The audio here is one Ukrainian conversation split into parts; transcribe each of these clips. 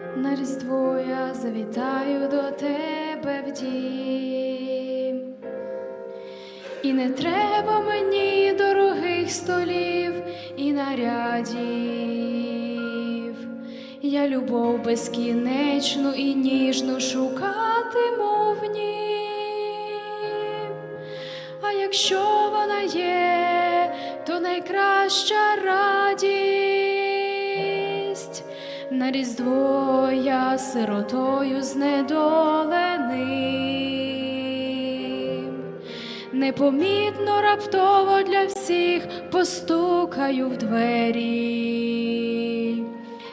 На Різдво я завітаю до тебе в дім. І не треба мені дорогих столів і нарядів. Я любов безкінечну і ніжну шукатиму в нім. А якщо вона є, то найкраща радість. На Різдво я сиротою знедоленим. Непомітно раптово для всіх постукаю в двері.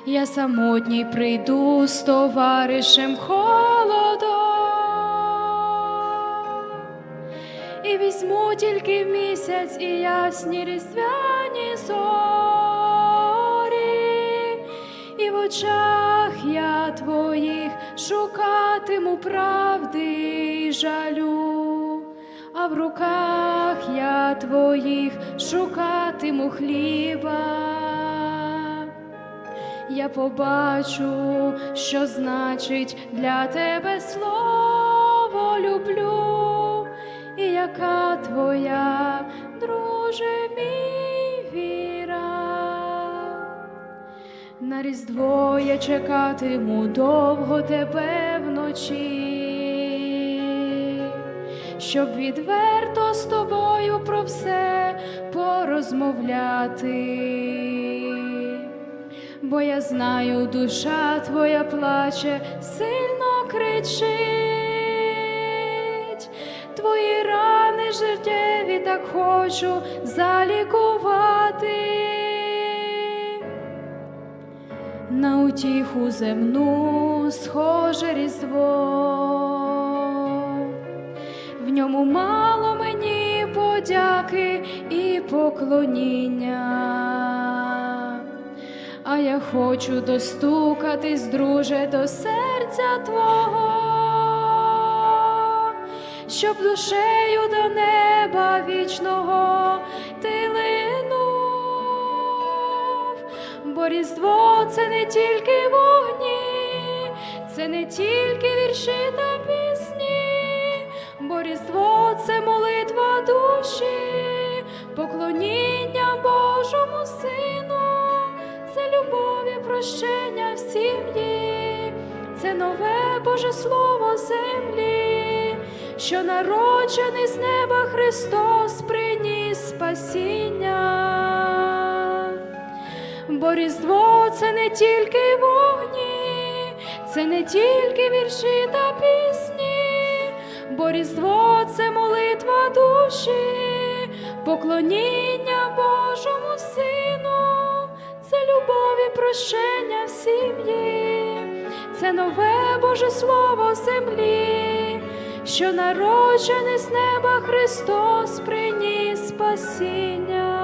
Я самотній прийду з товаришем холодом і візьму тільки місяць і ясні різдвяні в очах я твоїх шукатиму правди й жалю, а в руках я твоїх шукатиму хліба. Я побачу, що значить для тебе слово люблю, і яка твоя, друже, мій На Різдво я чекатиму довго тебе вночі, щоб відверто з тобою про все порозмовляти. Бо я знаю, душа твоя плаче, сильно кричить, твої рани життєві так хочу залікувати. На утіху земну схоже різдво, в ньому мало мені подяки і поклоніння. А я хочу достукатись, друже, до серця твого, щоб душею до неба вічного ти бо різдво це не тільки вогні, це не тільки вірші та пісні, бо різдво це молитва душі, поклоніння Божому Сину це любов і прощення в сім'ї, це нове Боже Слово землі, що народжений з неба Христос приніс спасіння. Бо Різдво це не тільки вогні, це не тільки вірші та пісні, бо Різдво це молитва душі, поклоніння Божому Сину. Це любов і прощення в сім'ї, це нове Боже Слово землі, що народжений з неба Христос приніс спасіння.